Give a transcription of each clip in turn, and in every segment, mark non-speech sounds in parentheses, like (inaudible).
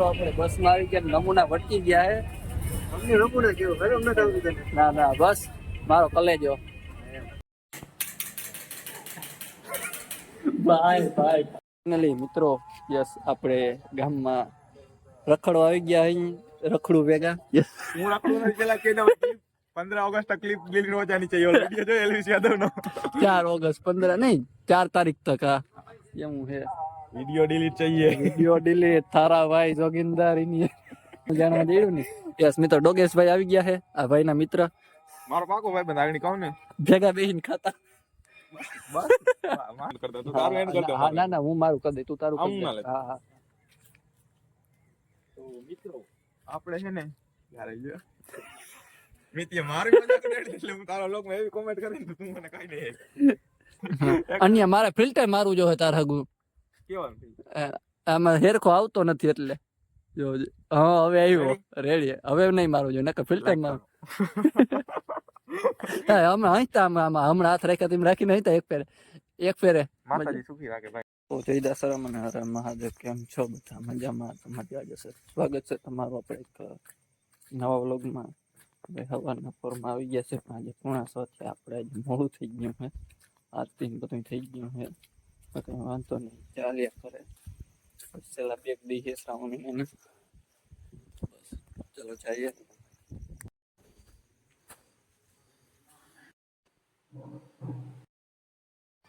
આપણે બસમાં આવી મિત્રો યસ આપણે ગામમાં રખડવા આવી ગયા અહીં રખડું ભેગા. હું રખડું પેલા કે પંદર ઓગસ્ટ તકલીફ દિલ રોજાની છે. વીડિયો જો એલવીસ યાદવ ચાર ઓગસ્ટ પંદર નહીં ચાર તારીખ તક હા એમ હે વિડિયો ડિલીટ ચાહીએ વિડિયો ડિલીટ થારા ભાઈ જોગિંદાર ઇની જાણવા દેડું ને. યસ મિત્રો ડોગેશ ભાઈ આવી ગયા હે આ ભાઈ ના મિત્ર. મારો પાકો ભાઈ બંધ આગળ કહો ને. ભેગા બેહીન ખાતા. ના ના હું મારું કરી દે તું તારું કરી દે. હા હા. મિત્રો આપણે છે ને ઘરે જો. તારા લોકમાં કોમેન્ટ કરીને અન્ય મારે ફિલ્ટર મારું જો તારા તાર હગું. આમાં હેરખો આવતો નથી એટલે. જો જો. હા હવે આવ્યો. રેડી. હવે નહીં મારું જો નકર ફિલ્ટર મારું હા અમે હંતા આમાં આમાં હમણાં હાથ રાખ્યા તેમ રાખીને હંતા એક ફેરે. એક ફેરે. માતાજી સુખી રાખે ભાઈ. તો જય દાસરામ અને હર મહાદેવ. કેમ છો બધા? મજામાં? તો મજા જશે સ્વાગત છે તમારું આપણે એક નવા વ્લોગમાં. હવે હવાના પોરમાં આવી ગયા છે. પણ આજે પૂણા સો છે. આપણે આજે મોડું થઈ ગયું છે. આરતી ને બધું થઈ ગયું છે. તો કંઈ વાંધો નહીં ચાલ્યા કરે પછી છેલ્લા બે દી છે શ્રાવણી એને બસ ચલો જઈએ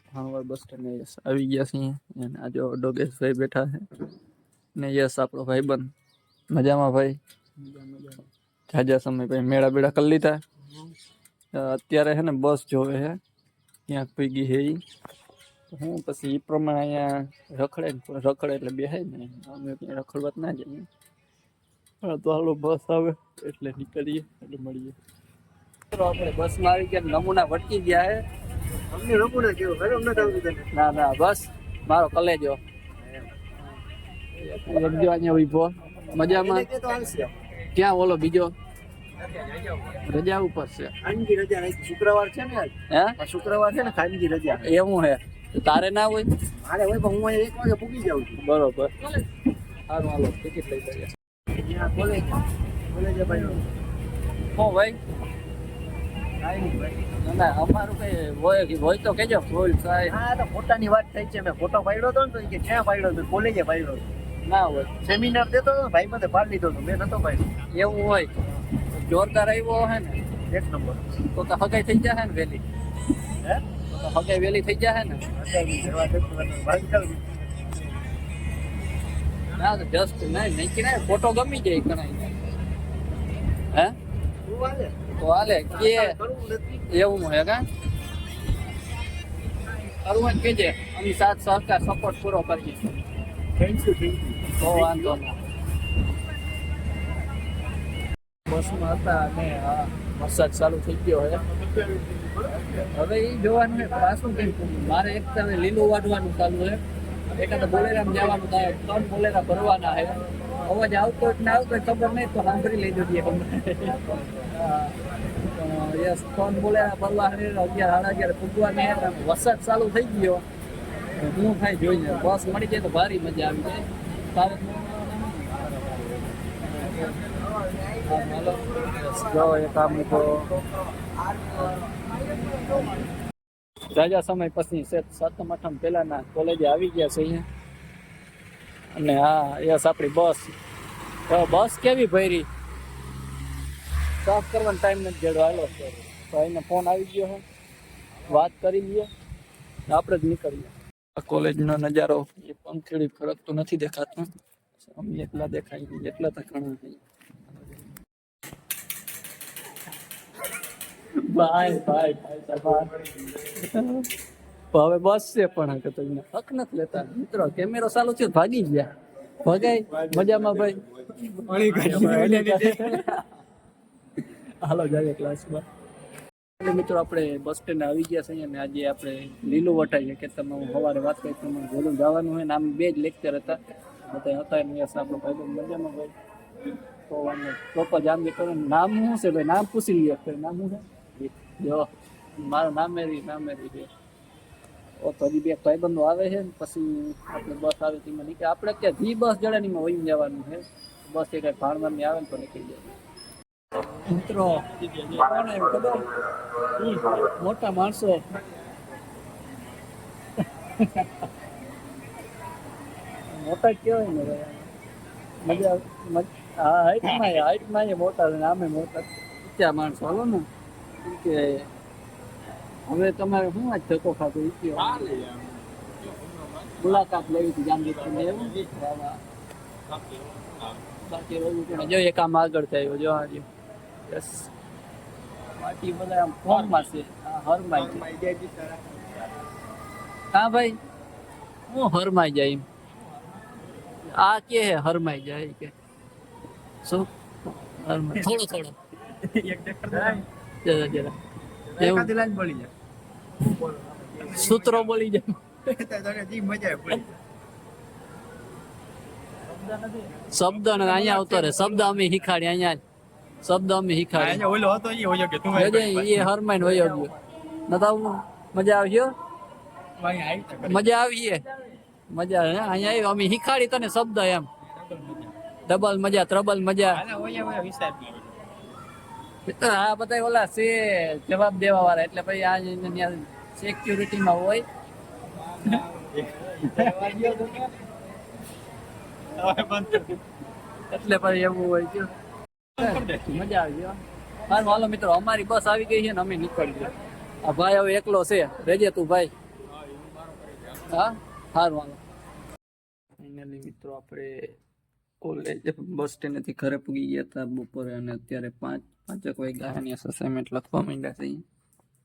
હા બસ સ્ટેન્ડ યસ આવી ગયા છીએ અને આ જો ડોગેશભાઈ બેઠા છે ને યસ આપણો ભાઈબંધ મજામાં ભાઈ જાજા સમય ભાઈ મેળા બેડા કરી લીધા અ, અત્યારે છે ને બસ જોવે છે ક્યાંક ભેગી છે ઈ તો હું પછી એ પ્રમાણે અહીંયા રખડે રખડે એટલે બેહાય ને. અમે ત્યાં રખડવા ના જઈએ. તો હાલો બસ આવે એટલે નીકળીએ એટલે મળીએ. આપણે બસમાં આવી ગયા નમૂના વટકી ગયા હે. અમને નમૂના કેવો? ખરે અમને આવતું તને? ના ના બસ. મારો કલેજો. રમજો અહીંયા ઊભો મજામાં? ક્યાં ઓલો બીજો? રજા ઉપર છે. ખાનગી રજા શુક્રવાર છે ને આજ હે? શુક્રવાર છે ને ખાનગી રજા. એવું હે. તારે ના હોય? મારે હોય પણ હું અહીંયા એક વાગે પૂગી જાઉં છું. બરોબર. સારું હાલો ટિકિટ લઈ જાય કોલેજ કોલેજ ભાઈ હો ભાઈ? કાંઈ નહીં ભાઈ. ના ના અમારું કઈ હોય હોય તો કેજો ફૂલ સાહેબ હા તો ફોટાની વાત થઈ છે. મેં ફોટો પાડ્યો હતો ને તો કે ક્યાં પાડ્યો હતો કોલેજે પાડ્યો ના હોય. સેમિનાર દેતો હતો ભાઈ મને પાડ લીધો હતો. મેં નતો પાડ્યો. એવું હોય. જોરદાર આવ્યો હે ને. એક નંબર. તો તો હગાઈ થઈ જશે ને વેલી હે? તો તો હગાઈ વેલી થઈ જશે ને. અત્યારે કરવા જતું હતું. ભાગ ચાલુ. ના તો જસ્ટ નહીં નહીં કે નહીં ફોટો ગમી જાય કણાઈ હે? શું વાલે? તો હાલે કે કરવું નથી. એવું હે કા? કરવું હોય તો કેજે અમે સાથ સહકાર સપોર્ટ પૂરો કરીએ. થેન્ક યુ થેન્ક યુ તો વાંધો ના. બસમાં હતા અને આ વરસાદ ચાલુ થઈ ગયો હે હવે એ જોવાનું છે પાછું કેમ મારે એક તને લીલું વાટવાનું ચાલુ છે. એકાદ બોલેરામ જવાનું થાય. ત્રણ બોલેરા ભરવાના છે. અવાજ આવતો જ ના આવતો હોય, ખબર નહીં તો સાંભળી લેજો જે યસ, ત્રણ બોલેરા ભરવા છે. અગિયાર સાડા અગિયાર પૂગવાની છે. પણ વરસાદ ચાલુ થઈ ગયો. હું થાય જોઈએ બસ મળી જાય તો ભારી મજા આવી જાય. તારે જાજા સમય પછી સાતમ, આઠમ પહેલાના કોલેજે આવી ગયા છે અહીંયા. અને હા યસ, આપણી બસ. બસ કેવી ભરી? સાફ કરવાનો ટાઈમ નથી જેડો હાલો, તો એને ફોન આવી ગયો હે. વાત કરી લઈએ. આપણે જ નીકળીએ. આ કોલેજનો નજારો એ પંખેડી ફરક તો નથી દેખાતો. અમે એટલા દેખાય એટલા તો ઘણા બાય ભાઈ બાય હવે બસ છે પણ કે તમને હક નથી લેતા. મિત્રો કેમેરો ચાલુ છે ભાગી ગયા. ભગાય મજામાં ભાઈ. હાલો જાય ક્લાસમાં મિત્રો આપણે બસ સ્ટેન્ડ આવી ગયા છે અને આજે આપણે લીલું વટાઈએ કે તમે સવારે વાત કરી તમે વહેલું જવાનું હોય ને આમ બે જ લેક્ચર હતા. બધા હતા એમ યસ આપણો ભાઈ મજામાં ભાઈ. તો પ્રોપર જામ નામ શું છે ભાઈ? નામ પૂછી લઈએ નામ શું છે? જો, મારું નામ મેરી નામ મેરી છે બે ભાઈબંધો આવે છે ને, પછી આપણે બસ આવે તેમાં નીકળે. આપણે કે જી બસ જડાનીમાં વહી જવાનું છે. બસ એ કઈ ભાણવાની આવે ને તો નીકળી જાય. મિત્રો, કોણ એમ ખબર? મોટા માણસો. મોટા કેવાય ને મજા હાઈટમાં હાઈટમાં મોટા નામે મોટા. ક્યાં માણસો, હાલો ને. કે હવે તમારે શું આજ ધક્કો ખાતો ઈ કયો? મુલાકાત લેવી હતી જામજોધપુરની એવું? વાહ, વાહ. બાકી રોવું પણ જો એક આમ આગળ થયો જો આજે યસ બાકી બધા આમ ફોર્મમાં છે આ હરમાઈ છે હા ભાઈ હું હરમાઈ જાય એમ. આ કે હે હરમાઈ જાય કે. શું? હરમાઈ. થોડો થોડો. (laughs) જરા જરા. એકાદી લાઈન બોલી જાય. સૂત્રો બોલી જાય. મજા આવે શબ્દ ને અહીંયા આવતો રે શબ્દ અમે શીખાડી અહીંયા શબ્દ અમે શીખાડી ઓલો હતો ઈ હોય કે તું એ ઈ હરમાઈ ને ગયો. નતા મજા આવ્યો મજા આવીએ મજા હે અહીંયા આવી અમે શીખાડી તને શબ્દ એમ. ડબલ મજા ત્રબલ મજા. આ બધા ઓલા છે, જવાબ દેવા વાળા એટલે પછી આ ત્યાં સિક્યુરિટી માં હોય. એટલે પછી એવું હોય છે મજા આવી ગયો હાલો મિત્રો, અમારી બસ આવી ગઈ છે ને અમે નીકળી ગયા. આ ભાઈ હવે એકલો છે. રેજે તું ભાઈ. હા? સારું હાલો. ફાઇનલી મિત્રો, આપણે કોલેજ બસ સ્ટેન્ડથી ઘરે પૂગી ગયા હતા બપોરે અને અત્યારે પાંચ પાંચેક વાગ્યા ગાયની અસાઇનમેન્ટ લખવા માંડ્યા છે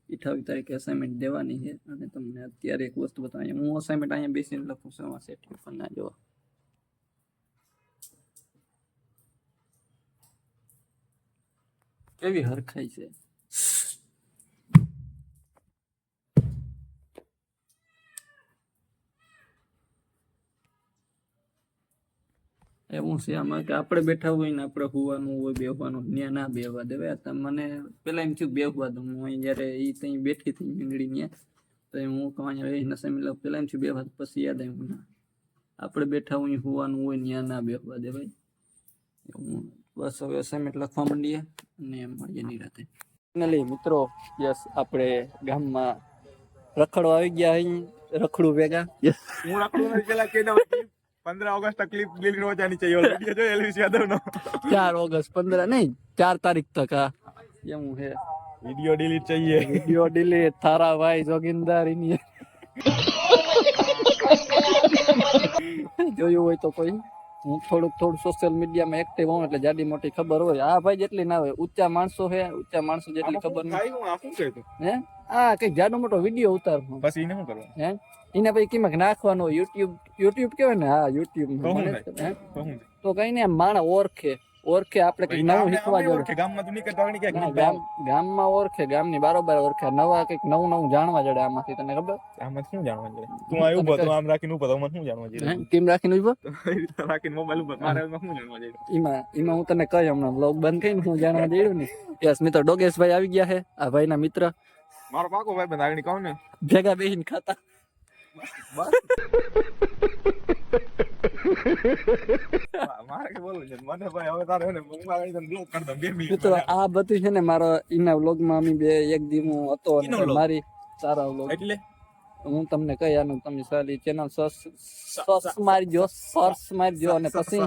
અઠાવીસ તારીખે અસાઇનમેન્ટ દેવાની છે. અને તમને અત્યારે એક વસ્તુ બતાવી. હું અસાઇનમેન્ટ અહીંયા બેસીને લખું છું એમાં સેટિંગ પણ ના જોવા કેવી હરખાઈ છે. એવું છે આમાં કે આપણે બેઠા હોય ને આપણે હોવાનું હોય બેહવાનું ત્યાં ના બેહવા દેવાય. તો મને પેલા એમ થયું બેહવા દઉં હું જ્યારે એ ત્યાં બેઠી હતી મીંગડી ત્યાં તો હું કહું અહીંયા લઉં પેલા એમ થયું બેહવા પછી યાદ આવ્યું ના આપણે બેઠા હોય હોવાનું હોય ત્યાં ના બેહવા દેવાય. એવું બસ હવે અસાઇનમેન્ટ લખવા માંડીએ અને મળીએ નિરાતે. ફાઇનલી મિત્રો યસ આપણે ગામમાં રખડવા આવી ગયા અહીં રખડું ભેગા. હું રખડું પેલા દઉં. પંદર ઓગસ્ટ ક્લિપ ડિલીટ રોજાની છે ઓલો વિડિયો જો એલવીસ યાદવ નો ચાર ઓગસ્ટ પંદર નહીં ચાર તારીખ તક આ એવું છે વિડિયો ડિલીટ चाहिए વિડિયો ડિલીટ થારા ભાઈ જોગિંદર ઇની જોયું હોય તો કોઈ હું થોડુંક થોડું સોશિયલ મીડિયામાં એક્ટિવ હોઉં એટલે જાડી મોટી ખબર હોય આ ભાઈ જેટલી ના હોય ઊંચા માણસો છે ઊંચા માણસો જેટલી ખબર નહીં થાય હું આ શું કહ્યું હે આ કઈક જાડો મોટો વિડીયો ઉતાર પછી એને શું કરવાનું હે એને પછી કિંમત નાખવાનો યુટ્યુબ યુટ્યુબ કેવાય ને હા યુટ્યુબ તો મને કઈ ને માણા ઓળખે ઓળખે આપણે કઈ નવું શીખવા જોઈએ ગામમાં તું નીકળતા ગામ ગામમાં ઓળખે ગામની બારોબાર ઓળખે નવા કંઈક નવું નવું જાણવા જડે આમાંથી તને ખબર? આમાં શું જાણવા જડે? તું આ ઊભો તું આમ રાખીને ઊભો તો શું જાણવા જડે? કેમ રાખીને ઊભો? (laughs) રાખીને મોબાઈલ ઉપર મારે શું જાણવા જડે? એમાં એમાં હું તને કહી હમણાં બ્લોગ બંધ કરીને હું જાણવા જડ્યું ને? યસ મિત્ર ડોગેશભાઈ આવી ગયા છે આ ભાઈના મિત્ર. મારો પાકો ભાઈ બંધ આગળ કહું ને. ભેગા બેહીને ખાતા. (laughs) આ બધું છે ને મારો એના વ્લોગમાં અમે બે એક દી હું હતો અને મારી સારા વ્લોગ એટલે? હું તમને કહી આનું તમે સારી ચેનલ સર્ચ મારજો સર્ચ મારજો અને પછી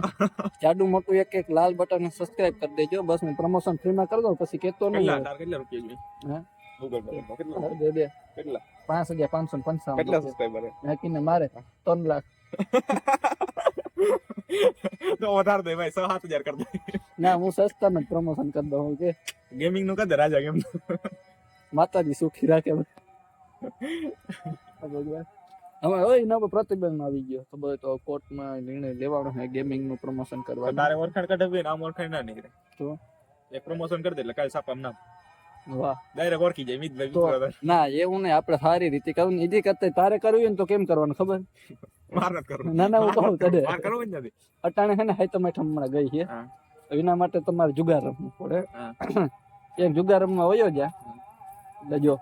જાડું મોટું એક એક લાલ બટન સબસ્ક્રાઇબ કરી દેજો. બસ હું પ્રમોશન ફ્રીમાં કરી દઉં પછી કેતો નહીં કેટલા રૂપિયા જોઈએ હે? ગૂગલ પર કેટલા? દે દે. કેટલા? પાંચ હજાર પાંચસો ને પંચાવન કેટલા સબસ્ક્રાઈબર નાખીને મારે ત્રણ લાખ. (laughs) તો વધારે દે ભાઈ સાત હજાર કરી દે. ના હું સસ્તામાં જ પ્રમોશન કરી દઉં કે ગેમિંગનું કદે રાજા ગેમ માતાજી સુખી રાખે હવે હવે એના પર પ્રતિબંધ આવી ગયો. તો બધો તો કોર્ટમાં નિર્ણય લેવાનો છે ગેમિંગનું પ્રમોશન કરવા તારે ઓળખાણ કાઢવી ને આમ ઓળખાણ ના નીકળે. તો? એ પ્રમોશન કરી દે એટલે કાલ સાપ આમ વાહ ડાયરેક્ટ ઓળખી જાય મિતભાઈ ના એવું નહીં આપણે સારી રીતે કરવું કરતા તારે કરવું ને તો કેમ કરવાનું ખબર? માર કરવું. ના ના હું કહું તને માર કરવું જ નથી. અટાણે છે ને હાઈ તમે હમણાં ગઈ છે. એના માટે તમારે જુગાર રમવું પડે. હા. (clears throat) જુગાર રમવા વયો જ્યાં એટલે જો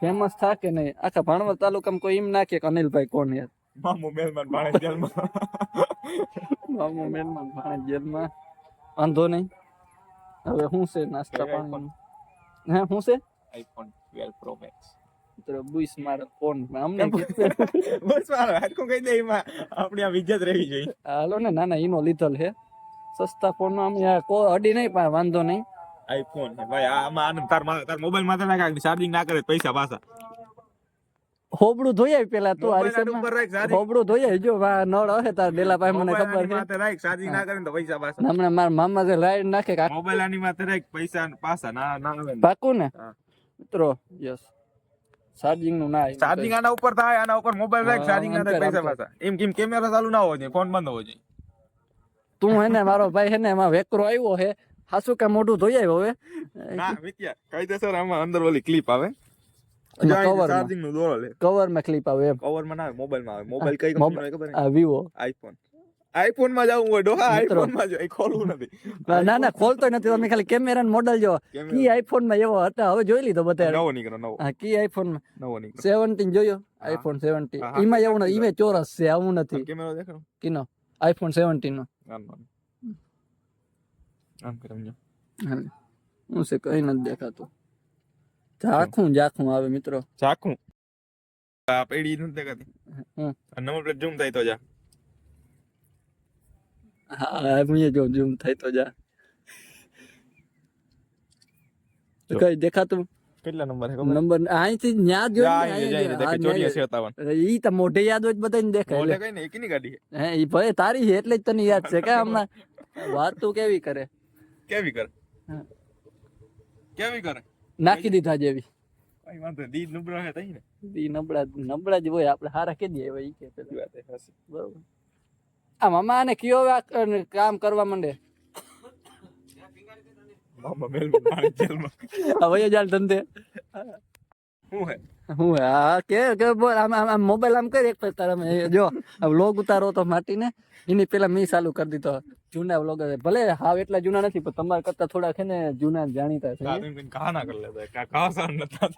ફેમસ થા કે નહીં? આખા ભાણવર તાલુકામાં કોઈ એમ નાખે કે અનિલભાઈ કોણ યાર? મામુ મેલમાન ભાણે જેલમાં. મામો મહેમાન ભાણે જેલમાં. વાંધો નહીં. હવે શું છે નાસ્તા પાણી હે શું છે? આઈફોન 12 પ્રો મેક્સ તો બુઈસ મારે ફોન અમને (laughs) બસ મારો હાથું કહી દે એમાં આપણી આ ઇજ્જત રહેવી જોઈએ. હાલો ને ના ના એનો લીધલ છે. સસ્તા ફોનમાં અમે આ કોઈ અડી નહીં પણ વાંધો નહીં. આઈફોન ભાઈ આમાં તાર તાર મોબાઈલમાં ના ચાર્જિંગ ના કરે પૈસા પાછા. હોબડું ધોઈ પેલા તું હોબડું ધોઈ જો નળ હશે તાર ડેલા પાસે મને ખબર છે. રાખ ચાર્જિંગ ના કરે તો પૈસા પાછા. હમણાં મારા મામા જે લાઈટ નાખે કે મોબાઈલ આની માથે રાખ પૈસા પાછા ના ના આવે. પાકું ને? મિત્રો યસ. ચાર્જિંગનું ના ચાર્જિંગ આના ઉપર થાય આના ઉપર મોબાઈલ રાખ ચાર્જિંગ ના થાય પૈસા. પાછા. એમ કેમ કેમેરા ચાલુ ના હોવો જોઈએ ફોન બંધ હોવો જોઈએ. તું હે ને મારો ભાઈ હે ને એમાં વેકરો આવ્યો હે. હાસુ કે મોઢું ધોઈ આવ્યો હવે. ના મિત્યા કાયદેસર આમાં અંદર ઓલી ક્લિપ આવે. ચાર્જિંગનું દોરો લે કવરમાં ક્લિપ આવે એમ કવરમાં ના આવે મોબાઈલમાં આવે મોબાઈલ કઈ મોબ- કંપની ખબર આ વિવો આઈફોન આઈફોનમાં જવું હોય ડોહા મિત્રો. આઈફોનમાં જો એ ખોલવું નથી ના ના ખોલતો નથી તમે ખાલી કેમેરા મોડલ જો કેમેરા. કી આઈફોનમાં એવો હતા હવે જોઈ લીધો બધા નવો નીકળો નવો હા કી આઈફોનમાં નવો નીકળો સેવન્ટીન જોયો હા. આઈફોન સેવન્ટીન હા, હા. એમાં એવું નથી ઈમે ચોરસ છે આવું નથી કેમેરો દેખાડો કીનો આઈફોન સેવન્ટીન નો આમ આમ. આમ કરે સમજો હાલે. હું છે કઈ નથી દેખાતું ઝાખું ઝાખું આવે મિત્રો. ઝાખું? આ પેડી નું દેખાતી. આ નંબર પ્લેટ ઝૂમ થાય તો જા. હા હું જો ઝૂમ થાય તો જા. તો કઈ દેખાતું? કેટલા નંબર હે નંબર અહીંથી ન્યા જો ઈ તો મોઢે યાદ હોય બધાને દેખાય મોઢે કઈ ને એકની ગાડી હે ઈ ભાઈ તારી છે એટલે જ તને યાદ છે કે હમણાં વાત તું કેવી કરે? કેવી કરે? કેવી કરે? નાખી દીધા જેવી કઈ વાંધો દી નબળા હે તઈ ને. દી નબળા નબળા જ હોય આપણે હારા કે દઈએ ઈ કે પેલા. વાત હે, બરોબર. આ મામા આને કયો કામ કરવા માંડે? મામા હવે જાલ ધંધે. શું હે? હું હા કે કે બોલ આમ આમ આમ મોબાઈલ આમ કરી એક તાર અમે જો આ વ્લોગ ઉતારો તો માટીને એની પેલા મેં ચાલુ કરી દીધો. જૂના વ્લોગ ભલે હાવ એટલા જૂના નથી પણ તમારા કરતા થોડા છે ને જૂના જાણીતા છે. કાં ના કરી લેતા કા સહન નતા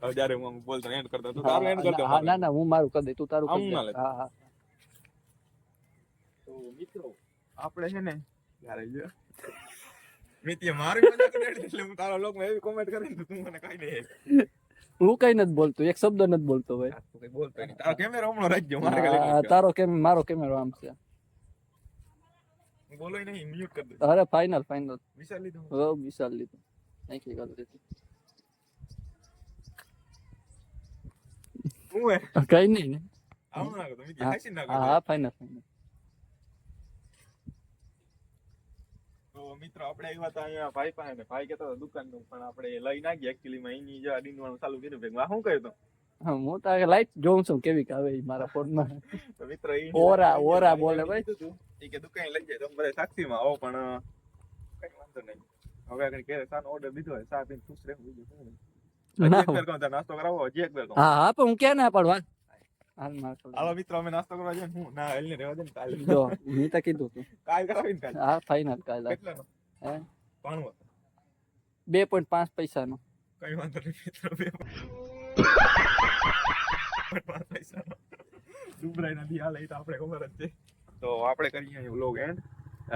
હવે જ્યારે હું બોલતો એન્ડ કરતો તું તારું એન્ડ કરતો હા ના ના હું મારું કરી દે તું તારું કરી દે. હા હા. તો મિત્રો આપણે છે ને ત્યારે જો મિત્ય મારી મજાક એટલે હું તારા લોકમાં એવી કોમેન્ટ કરીને તું મને કઈ નહીં હું કઈ નથી બોલતો એક શબ્દ નથી બોલતો ભાઈ. કેમેરો હમણાં રાખજો તારો કેમ મારો કેમેરો આમ છે. બોલોય નહીં મ્યુટ કરી દે અરે ફાઇનલ ફાઇનલ વિશાલ લીધું. હો વિશાલ લીધું. નાખી યુ દીધું હું કઈ નહીં. હા ફાઇનલ ફાઇનલ તો મિત્રો આપણે આવ્યા હતા અહીંયા ભાઈ પાસે ને ભાઈ કહેતા દુકાન દુકાનનું પણ આપણે લઈ ના ગયા actually માં. એની જો ડીનવાનું ચાલુ કર્યું ભેગું આ શું કર્યું તો? હું તો લાઈટ જોઉં છું કેવી આવે મારા ફોનમાં તો મિત્રો ઈ ઓરા, ઓરા બોલે ભાઈ. એ તું. કે દુકાને લઈ જાય તો બધા સાક્ષીમાં આવો પણ કઈ વાંધો નહીં. હવે આગળ કે શાનો ઓર્ડર દીધો હોય સા પીને ખુશ રહેવું બીજું ના નાસ્તો કરાવો હજી એક હા હા પણ હું ક્યાં ના પડવા હાલ મિત્રો અમે નાસ્તો કરવા જઈએ. હું ના હાલને રહેવા દે ને કાલે. જો મેં તો કીધું તું. કાલ કરાવીને કાલે? હા ફાઇનલ કાલ. કેટલાનો? હે? પાણવો. બે પોઈન્ટ પાંચ પૈસાનો. કઈ વાંધો નહીં મિત્રો પાંચ પૈસાનો. ડુબરાઈના નથી હાલ એ તો આપણે ખબર જ છે. તો આપણે કરીએ અહીં વ્લોગ એન્ડ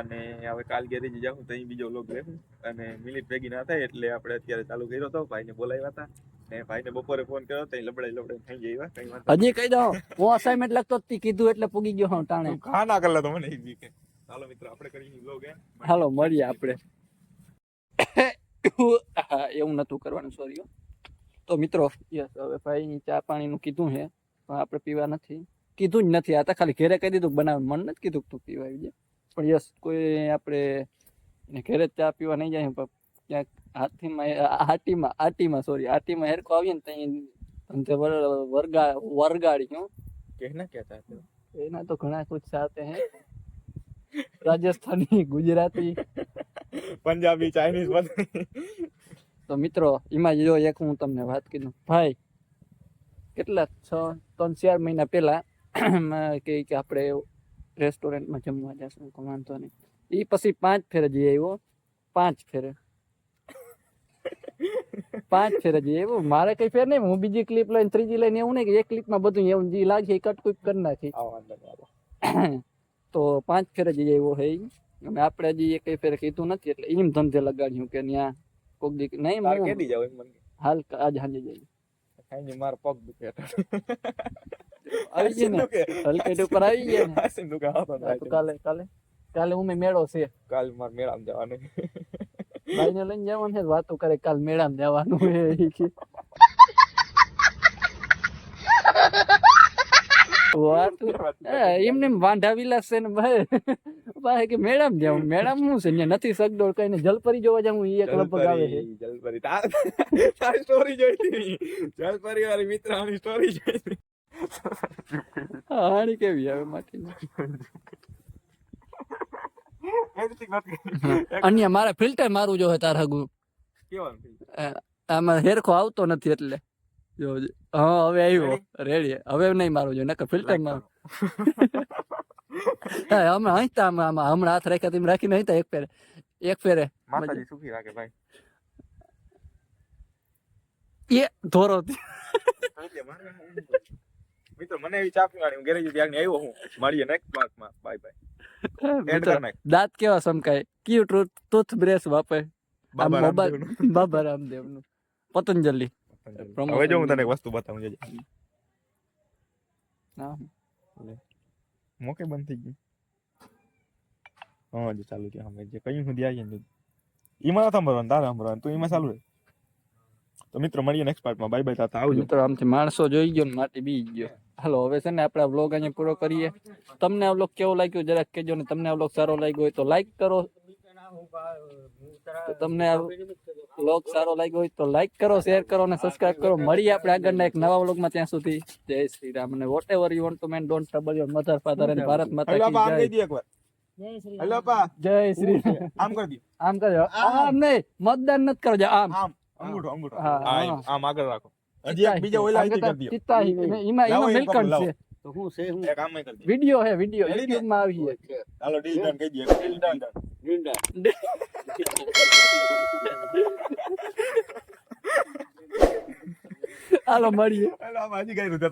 અને હવે કાલ ગેરેજ જાઉં તો અહીં બીજો વ્લોગ લેવું. અને મિલિટ ભેગી ના થાય એટલે આપણે અત્યારે ચાલુ કર્યો હતો ભાઈને બોલાવ્યા હતા. ને ભાઈને બપોરે ફોન કર્યો તો થઈ જાય કઈ હજી કહી દઉં હું અસાઇનમેન્ટ લખતો તી કીધું એટલે પૂગી ગયો હું ટાણે. તું ના કરલા તો મને ઈ બીકે. ચાલો મિત્રો આપણે કરીએ વ્લોગ એન્ડ હાલો મળીએ આપણે. હા, એવું નતું કરવાનું સોરી તો મિત્રો યસ હવે ભાઈ ચા પાણીનું કીધું છે પણ આપણે પીવા નથી. કીધું જ નથી આ તો ખાલી ઘેરે કહી દીધું બનાવે મન નથી કીધું તું પીવા આવી જાય પણ યસ કોઈ આપણે ઘેરે ચા પીવા નહીં જાય ક્યાંક હાથીમાં આટીમાં આટીમાં સોરી આટીમાં હેરકો આવીએ ને ત્યાં તમને વરગા વરગાડી હું કહેના કહેતા હતા એના તો ઘણા કુછ સાતે હે રાજસ્થાની ગુજરાતી પંજાબી ચાઇનીઝ બધું તો મિત્રો એમાં જો એક હું તમને વાત કીધું ભાઈ કેટલા છ ત્રણ ચાર મહિના પહેલા કહે કે આપણે રેસ્ટોરન્ટમાં જમવા જશું વાંધો નહીં એ પછી પાંચ ફેરે જઈ આવ્યો પાંચ ફેરે પાંચ ફેર જઈએ એવું મારે કઈ ફેર નહીં હું બીજી ક્લિપ લઈને ત્રીજી લઈને એવું નહીં કે એક ક્લિપમાં બધું એવું જે લાગે એ કટ કુટ કરી નાખી. તો પાંચ ફેર જઈએ એવો હે. અને આપણે હજી એક ફેર કીધું નથી એટલે એમ ધંધે લગાડ્યું કે ત્યાં કોક દીક નહીં મારે કેદી જાવ એમ મને? હાલ આજ હાંજે જઈએ. ખાઈને મારો પગ દુખે આવી ગઈ ને હલકેટ ઉપર આવી ગયા ને? કાલે કાલે કાલે હું મેળો છે. કાલ મારે મેળામાં જવાનું. ભાઈને લઈને જવાનું છે વાતો કરે કાલ મેળામાં જવાનું હે ઈ કે. વાતું એમને વાંઢા વિલાસ છે ને ભાઈ. ભાઈ કે મેળામાં જાઉં. મેળામાં શું છે? ત્યાં નથી સગડોળ કઈને જલપરી જોવા જાઉં ઈ એક લગભગ આવે છે. જલપરી તારી સ્ટોરી જોઈ જલપરી વાળી મિત્ર આની સ્ટોરી જોઈ હાણી કેવી આવે માટીની? નથી અન્ય મારે ફિલ્ટર મારું જો તાર હગુ. આમાં હેરખો આવતો નથી એટલે. જો. હા હવે આવ્યો રેડી હવે નહીં મારું જો નકર ફિલ્ટર મારું. (laughs) હમણાં હંચતા આમાં આમાં હમણાં હાથ રાખ્યા તેમ રાખીને હંચતા એક ફેરે. એક ફેરે. માતાજી સુખી રાખે ભાઈ. એ ધોરો. મિત્રો મને એવી ચા વાળી ગેરેજ ત્યાં આવ્યો હું. મળીએ નેક્સ્ટ ક્લાસમાં બાય બાય એન્ડ કર નાખ દાંત કેવા સમકાય? ક્યુ ટ્રુથ ટૂથ બ્રશ વાપરે બાબા રામદેવ (laughs) બાબા રામદેવનું પતંજલિ. હવે જો હું તને એક વસ્તુ બતાવું જોજે. હા. મોકે બંધ થઈ ગયું હા જો ચાલુ કે અમે જે કયું સુધી આવીએ ઈમાં નથી. સાંભળવાનું તારે સાંભળવાનું. તું ઈમાં ચાલુ રહે. તો મિત્રો મળીએ નેક્સ્ટ પાર્ટમાં બાય બાય તાતા. આવજો. મિત્રો આમથી માણસો જોઈ ગયો ને માટી બી ગયો. હાલો હવે છે ને આપણે વ્લોગ અહીંયા પૂરો કરીએ. તમને આ વ્લોગ કેવો લાગ્યો જરાક કહેજો ને. તમને આ વ્લોગ સારો લાગ્યો હોય તો લાઈક કરો. તો તમને આ વ્લોગ સારો લાગ્યો હોય તો લાઈક કરો શેર કરો અને સબસ્ક્રાઇબ કરો. મળીએ આપણે આગળના એક નવા વ્લોગમાં ત્યાં સુધી. જય શ્રી રામ. અને whatever you want to man don't trouble your mother father and Bharat માતા હેલો કી જય. કહી દે એકવાર. હેલો પા જય શ્રી આમ કરી દે. આમ કરજો આમ. નહીં મતદાન નથી કરજો આમ. આમ. અંગૂઠો અંગૂઠો. હા, આમ આગળ રાખો. હજી એક બીજા ઓલા અહીંથી કરી દો ચિત્તા હી- એમાં એમાં એક છે. તો હું છે હું એક આમ કરી દે વિડિયો હે વિડિયો. યુટ્યુબમાં આવી છે. હાલો ડીલ ડન કહી દે ડીલ ડન ગુંડા (laughs) હાલો મળીએ. હાલો આપા ગઈ કઈ રીતે